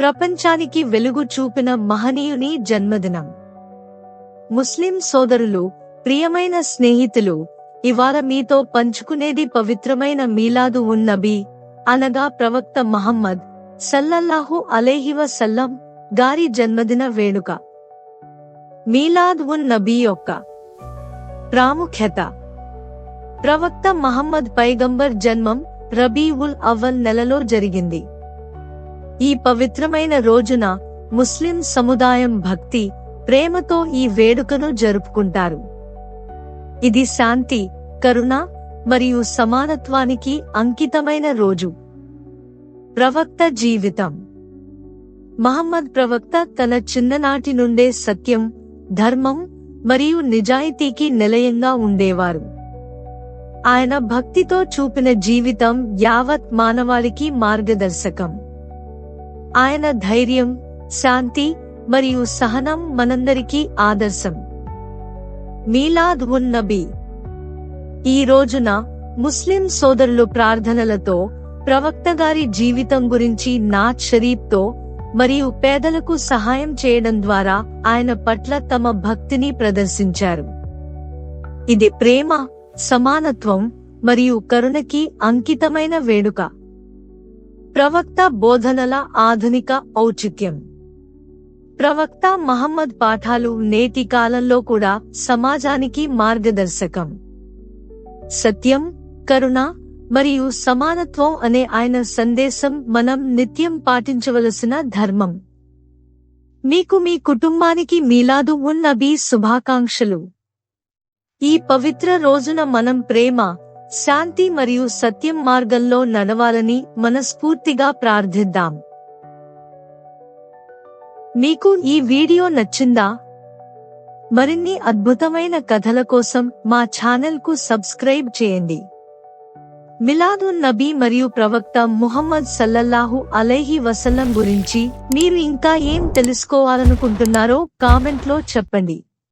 ప్రపంచానికి వెలుగు చూపిన మహనీయుని జన్మదినం. ముస్లిం సోదరులు ప్రియమైన స్నేహితులు ఇవాళ మీతో పంచుకునేది పవిత్రమైన మీలాదు ఉన్ నబీ అనగా ప్రవక్త మహమ్మద్ సల్లల్లాహు అలేహి సల్లం గారి జన్మదిన వేడుక. మీలాద్ ఉన్ నబీ యొక్క ప్రాముఖ్యత. ప్రవక్త మహమ్మద్ పైగంబర్ జన్మం రబీ ఉల్ అవ్వల్ నెలలో జరిగింది. ఈ పవిత్రమైన రోజున ముస్లిం సముదాయం భక్తి ప్రేమతో ఈ వేడుకను జరుపుకుంటారు. ఇది శాంతి కరుణ మరియు సమానత్వానికి అంకితమైన రోజు. ప్రవక్త జీవితం. మహమ్మద్ ప్రవక్త తన చిన్ననాటి నుండే సత్యం ధర్మం మరియు నిజాయితీకి నిలయంగా ఉండేవారు. ఆయన భక్తితో చూపిన జీవితం యావత్ మానవాళికి మార్గదర్శకం. ఆయన ధైర్యం శాంతి మరియు సహనం మనందరికీ ఆదర్శం. మీలాద్ ఉన్ నబీ. ఈ రోజున ముస్లిం సోదరులు ప్రార్థనలతో ప్రవక్త గారి జీవితం గురించి నాజ్ షరీఫ్తో మరియు పేదలకు సహాయం చేయడం ద్వారా ఆయన పట్ల తమ భక్తిని ప్రదర్శించారు. ఇది ప్రేమ సమానత్వం మరియు కరుణకి అంకితమైన వేడుక. ప్రవక్త బోధనల ఆధునిక ఔచిత్యం. ప్రవక్త మహమ్మద్ పాఠాలు నేటి కాలంలో కూడా సమాజానికి మార్గదర్శకం. సత్యం కరుణ మరియు సమానత్వం అనే ఆయన సందేశం మనం నిత్యం పాటించవలసిన ధర్మం. మీకు మీ కుటుంబానికి మీలాదు ఉన్నవి శుభాకాంక్షలు. ఈ పవిత్ర రోజున మనం ప్రేమ శాంతి మరియు సత్యం మార్గంలో నడవాలని మనస్ఫూర్తిగా ప్రార్థిద్దాం. మీకు ఈ వీడియో నచ్చిందా? మరిన్ని అద్భుతమైన కథల కోసం మా ఛానల్కు సబ్స్క్రైబ్ చేయండి. మిలాదున్ నబీ మరియు ప్రవక్త ముహమ్మద్ సల్లల్లాహు అలైహి వసల్లం గురించి మీరు ఇంకా ఏం తెలుసుకోవాలనుకుంటున్నారో కామెంట్లో చెప్పండి.